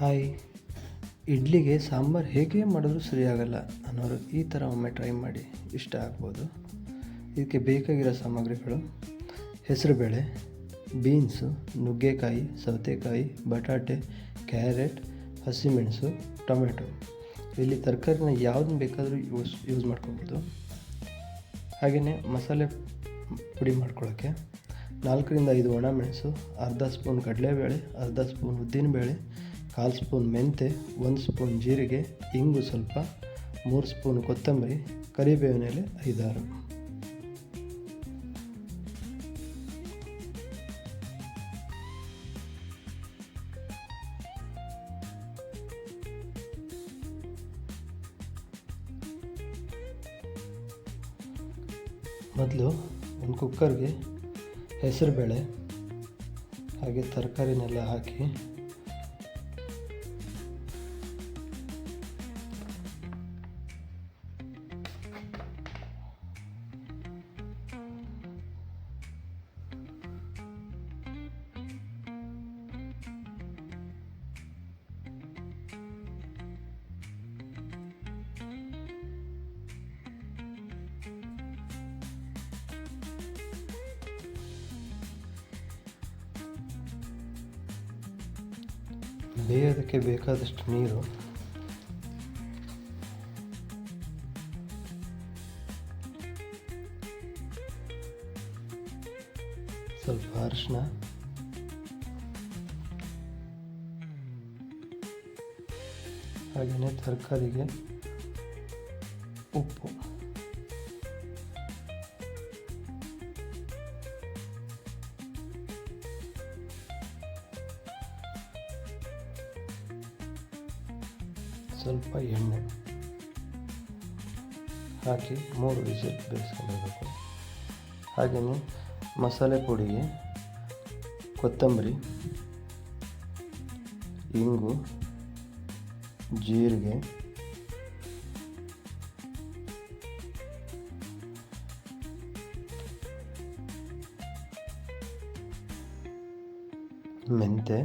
Hi. ಇಡ್ಲಿಗೆ ಸಾಂಬಾರು ಹೇಗೆ ಮಾಡಿದ್ರೂ ಸರಿಯಾಗಲ್ಲ ಅನ್ನೋರು ಈ ಥರ ಒಮ್ಮೆ ಟ್ರೈ ಮಾಡಿ ಇಷ್ಟ ಆಗ್ಬೋದು. ಇದಕ್ಕೆ ಬೇಕಾಗಿರೋ ಸಾಮಗ್ರಿಗಳು ಹೆಸರುಬೇಳೆ ಬೀನ್ಸು, ನುಗ್ಗೆಕಾಯಿ, ಸೌತೆಕಾಯಿ, ಬಟಾಟೆ, ಕ್ಯಾರೆಟ್, ಹಸಿಮೆಣಸು, ಟೊಮೆಟೊ. ಇಲ್ಲಿ ತರಕಾರಿನ ಯಾವ್ದನ್ನ ಬೇಕಾದರೂ ಯೂಸ್ ಯೂಸ್ ಮಾಡ್ಕೊಬೋದು. ಹಾಗೆಯೇ ಮಸಾಲೆ ಪುಡಿ ಮಾಡ್ಕೊಳ್ಳೋಕ್ಕೆ ನಾಲ್ಕರಿಂದ ಐದು ಒಣಮೆಣಸು ಅರ್ಧ ಸ್ಪೂನ್ ಕಡಲೆಬೇಳೆ, ಅರ್ಧ ಸ್ಪೂನ್ ಉದ್ದಿನಬೇಳೆ ಕಾಲು ಸ್ಪೂನ್ ಮೆಂತೆ, ಒಂದು ಸ್ಪೂನ್ ಜೀರಿಗೆ, ಇಂಗು ಸ್ವಲ್ಪ, ಮೂರು ಸ್ಪೂನ್ ಕೊತ್ತಂಬರಿ, ಕರಿಬೇವಿನ ಎಲೆ ಐದಾರು. ಮೊದಲು ಒಂದು ಕುಕ್ಕರ್ಗೆ ಹೆಸರುಬೇಳೆ, ಹಾಗೆ ತರಕಾರಿನೆಲ್ಲ ಹಾಕಿ ಬೇಯೋದಕ್ಕೆ ಬೇಕಾದಷ್ಟು ನೀರು. ಸ್ವಲ್ಪ ಅರಿಶಿನ. ಹಾಗೆಯೇ ತರಕಾರಿಗೆ ಉಪ್ಪು. ಸ್ವಲ್ಪ ಎಣ್ಣೆ ಹಾಕಿ ಮೂರು ವಿಸಿಲ್ ಬೇಯಿಸ್ಕೊಂಡಿರಬೇಕು ಹಾಗೆಯೇ ಮಸಾಲೆ ಪುಡಿಗೆ ಕೊತ್ತಂಬರಿ ಇಂಗು ಜೀರಿಗೆ ಮೆಂತೆ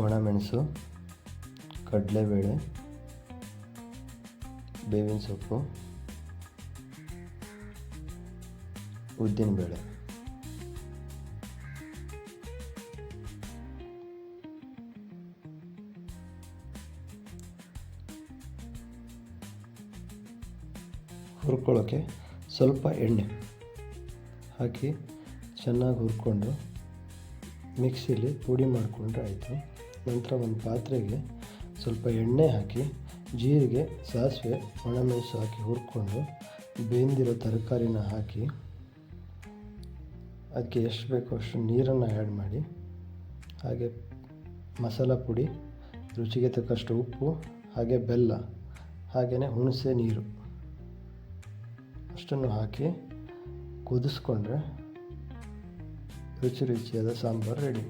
ಒಣಮೆಣಸು ಕಡಲೆಬೇಳೆ, ಬೇವಿನ ಸೊಪ್ಪು, ಉದ್ದಿನಬೇಳೆ. ಹುರ್ಕೊಳ್ಳೋಕ್ಕೆ ಸ್ವಲ್ಪ ಎಣ್ಣೆ ಹಾಕಿ ಚೆನ್ನಾಗಿ ಹುರ್ಕೊಂಡು ಮಿಕ್ಸಿಲಿ ಪುಡಿ ಮಾಡಿಕೊಂಡ್ರೆ ಆಯಿತು. ನಂತರ ಒಂದು ಪಾತ್ರೆಗೆ ಸ್ವಲ್ಪ ಎಣ್ಣೆ ಹಾಕಿ, ಜೀರಿಗೆ, ಸಾಸಿವೆ, ಒಣಮೆಣಸು ಹಾಕಿ ಹುರ್ಕೊಂಡು ಬೇಂದಿರೋ ತರಕಾರಿನ ಹಾಕಿ, ಅದಕ್ಕೆ ಎಷ್ಟು ಬೇಕೋ ಅಷ್ಟು ನೀರನ್ನು ಆ್ಯಡ್ ಮಾಡಿ, ಹಾಗೆ ಮಸಾಲ ಪುಡಿ, ರುಚಿಗೆ ತಕ್ಕಷ್ಟು ಉಪ್ಪು, ಹಾಗೆ ಬೆಲ್ಲ ಹಾಗೆಯೇ ಹುಣಸೆ ನೀರು ಅಷ್ಟನ್ನು ಹಾಕಿ ಕುದಿಸ್ಕೊಂಡ್ರೆ ರುಚಿ ರುಚಿಯಾದ ಸಾಂಬಾರು ರೆಡಿ